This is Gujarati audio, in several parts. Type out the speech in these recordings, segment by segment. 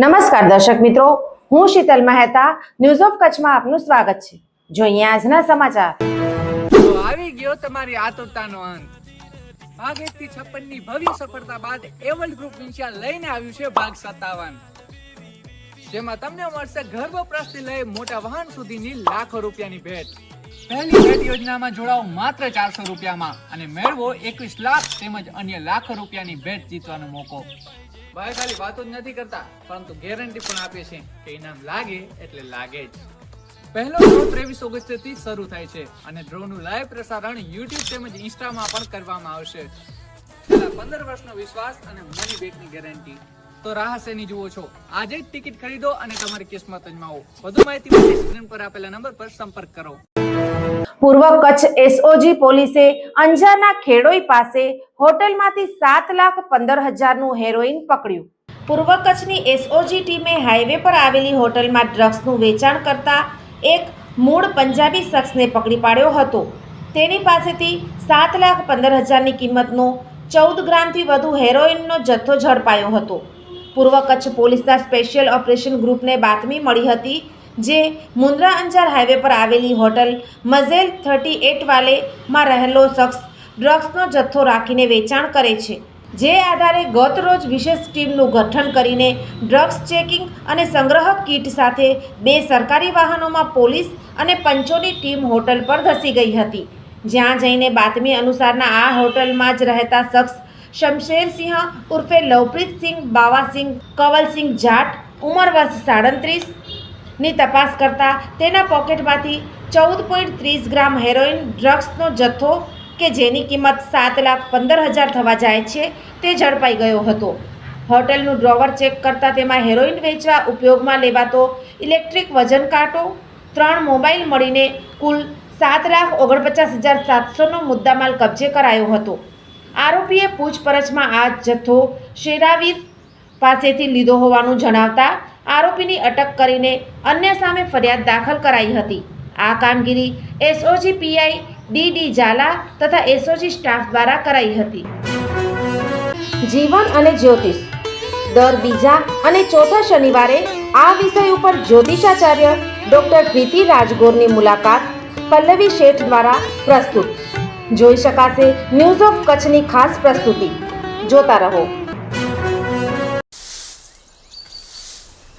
નમસ્કાર દર્શક મિત્રો, હું શીતલ મહેતા ન્યૂઝ ઓફ કચ્છમાં આપનું સ્વાગત છે. જોઈએ આજના સમાચાર. આવી ગયો તમારી આતુરતાનો અંત. ભાગ એક ની ભવ્ય સફળતા બાદ એવલ ગ્રુપ ઇન્શિયા લઈને આવ્યું છે ભાગ સત્તાવન. જેમાં તમને મળશે ઘર વપરાશથી લઈ મોટા વાહન સુધીની લાખો રૂપિયાની ભેટ. પહેલી ભેટ યોજનામાં જોડાઓ માત્ર ચારસો રૂપિયામાં અને મેળવો એકવીસ લાખ તેમજ અન્ય લાખો રૂપિયાની ભેટ જીતવાનો મોકો. ભાઈ ખાલી વાતો જ નથી કરતા, પરંતુ ગેરંટી પણ આપે છે કે ઇનામ લાગે એટલે લાગે જ. પહેલો ડ્રો ત્રેવીસ ઓગસ્ટથી શરૂ થાય છે અને ડ્રોનું લાઈવ પ્રસારણ યુટ્યુબ તેમજ ઇન્સ્ટામાં પણ કરવામાં આવશે. પંદર વર્ષનો વિશ્વાસ અને મની બેકની ગેરંટી તો રાહ શેની જુઓ છો? આજે જ ટિકિટ ખરીદો અને તમારી કિસ્મત અજમાવો વધુ માહિતી માટે સ્ક્રીન પર આપેલા નંબર પર સંપર્ક કરો. પૂર્વ કચ્છ એસઓજી પોલીસે અંજારના ખેડોઈ પાસે હોટલમાંથી સાત લાખ પંદર હજારનું હેરોઇન પકડ્યું. પૂર્વ કચ્છની એસઓજી ટીમે હાઈવે પર આવેલી હોટલમાં ડ્રગ્સનું વેચાણ કરતા એક મૂળ પંજાબી શખ્સને પકડી પાડ્યો હતો. તેની પાસેથી સાત લાખ પંદર હજારની કિંમતનો ચૌદ ગ્રામથી વધુ હેરોઇનનો જથ્થો ઝડપાયો હતો. પૂર્વ કચ્છ પોલીસના સ્પેશિયલ ઓપરેશન ગ્રુપને બાતમી મળી હતી જે મુન્દ્રા અંજાર હાઈવે પર આવેલી હોટલ મઝેલ થર્ટી એટ વાલેમાં રહેલો શખ્સ ડ્રગ્સનો જથ્થો રાખીને વેચાણ કરે છે. જે આધારે ગત રોજ વિશેષ ટીમનું ગઠન કરીને ડ્રગ્સ ચેકિંગ અને સંગ્રહક કીટ સાથે બે સરકારી વાહનોમાં પોલીસ અને પંચોની ટીમ હોટલ પર ધસી ગઈ હતી. જ્યાં જઈને બાતમી અનુસારના આ હોટલમાં જ રહેતા શખ્સ શમશેરસિંહ ઉર્ફે લવપ્રીતસિંહ બાવાસિંહ, કવલસિંહ જાટ ઉંમર વર્ષ સાડત્રીસ ની તપાસ કરતા તેના પોકેટમાંથી ચૌદ પોઈન્ટ ત્રીસ ગ્રામ હેરોઇન ડ્રગ્સનો જથ્થો કે જેની કિંમત સાત લાખ પંદર હજાર થવા જાય છે તે ઝડપાઈ ગયો હતો. હોટેલનું ડ્રોવર ચેક કરતાં તેમાં હેરોઇન વેચવા ઉપયોગમાં લેવાતો ઇલેક્ટ્રિક વજન કાંટો, ત્રણ મોબાઈલ મળીને કુલ સાત લાખ ઓગણપચાસ હજાર સાતસોનો મુદ્દામાલ કબજે કરાયો હતો. આરોપીએ પૂછપરછમાં આ જથ્થો શેરાવીર પાસેથી લીધો હોવાનું જણાવતા આરોપીની અટક કરીને અન્ય સામે ફરિયાદ દાખલ કરાઈ હતી. આ કામગીરી SOG PI D D Jhala તથા એસઓજી સ્ટાફ દ્વારા કરાઈ હતી. જીવન અને જ્યોતિષ. દર બીજા અને ચોથા શનિવારે આ વિષય ઉપર જ્યોતિષાચાર્ય ડોક્ટર પ્રીતિ રાજગોરની મુલાકાત પલ્લવી શેઠ દ્વારા પ્રસ્તુત. જોઈ શકાશે ન્યૂઝ ઓફ કચ્છની ખાસ પ્રસ્તુતિ. જોતા રહો.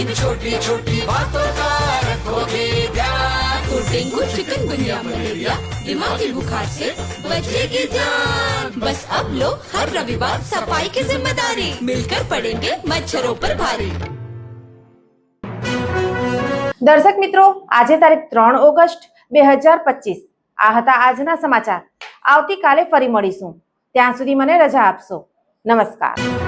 इन छोटी छोटी बातों का रखोगे ध्यान तो डेंगू चिकनगुनिया मलेरिया दिमागी बुखार से बचेगी जान बस अब लो हर रविवार सफाई की जिम्मेदारी मिलकर पड़ेंगे मच्छरों पर भारी દર્શક મિત્રો આજે તારીખ ત્રણ ઓગસ્ટ બે હજાર પચીસ આ હતા આજના સમાચાર આવતીકાલે ફરી મળીશું ત્યાં સુધી મને રજા આપશો નમસ્કાર